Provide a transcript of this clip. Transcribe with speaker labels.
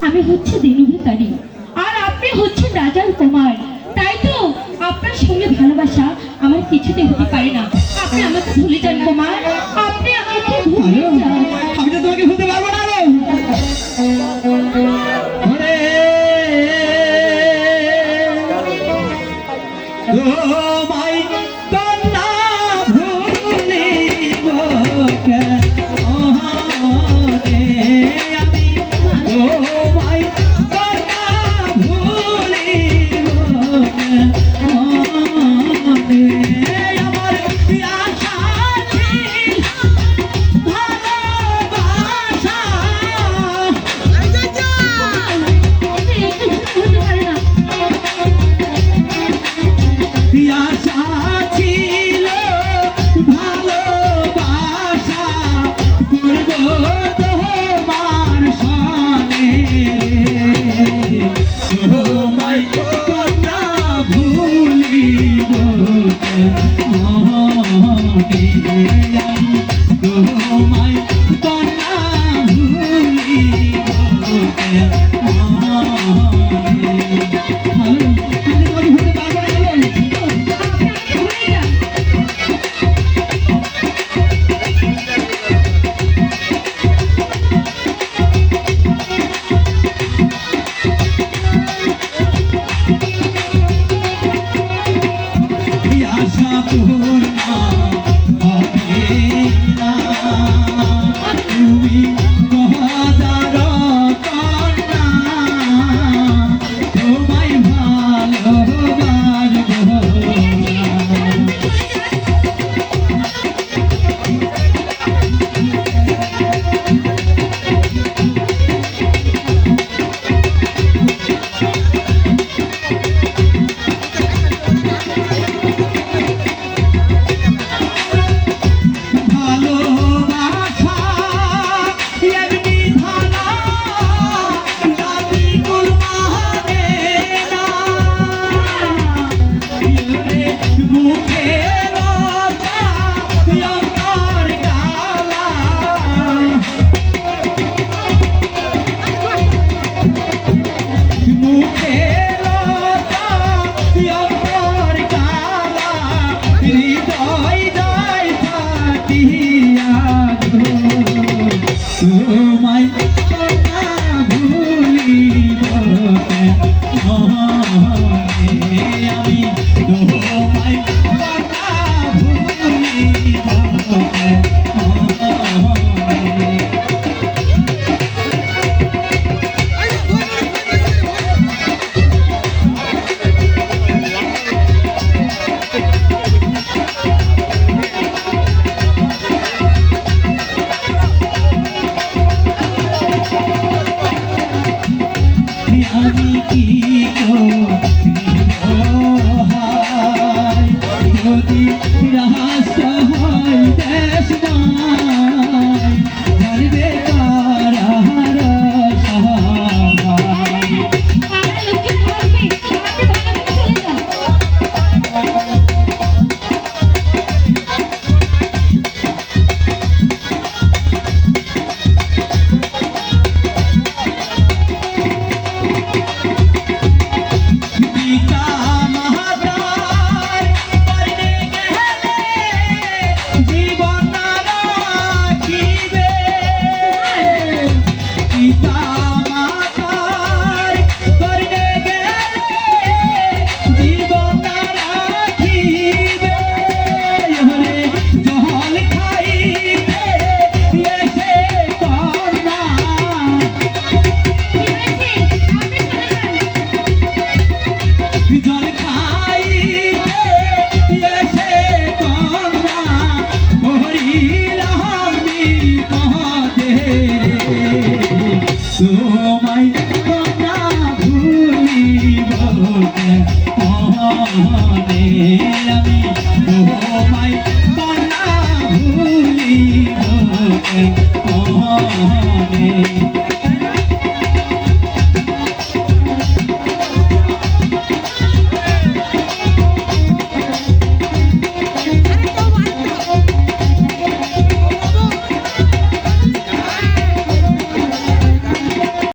Speaker 1: আমি হচ্ছে দেনভিকারী আর আপনি হচ্ছেন রাজার কুমার। তাই তো আপনার সঙ্গে ভালোবাসা আমার কিছুতে হতে পারে না। আপনি আমাকে ভুলে যান কুমার। আপনি আমাকে ভুলে
Speaker 2: আমি তো তোমাকে ভুলতে পারব না Oh Oh my, God, I'm you do. আমারে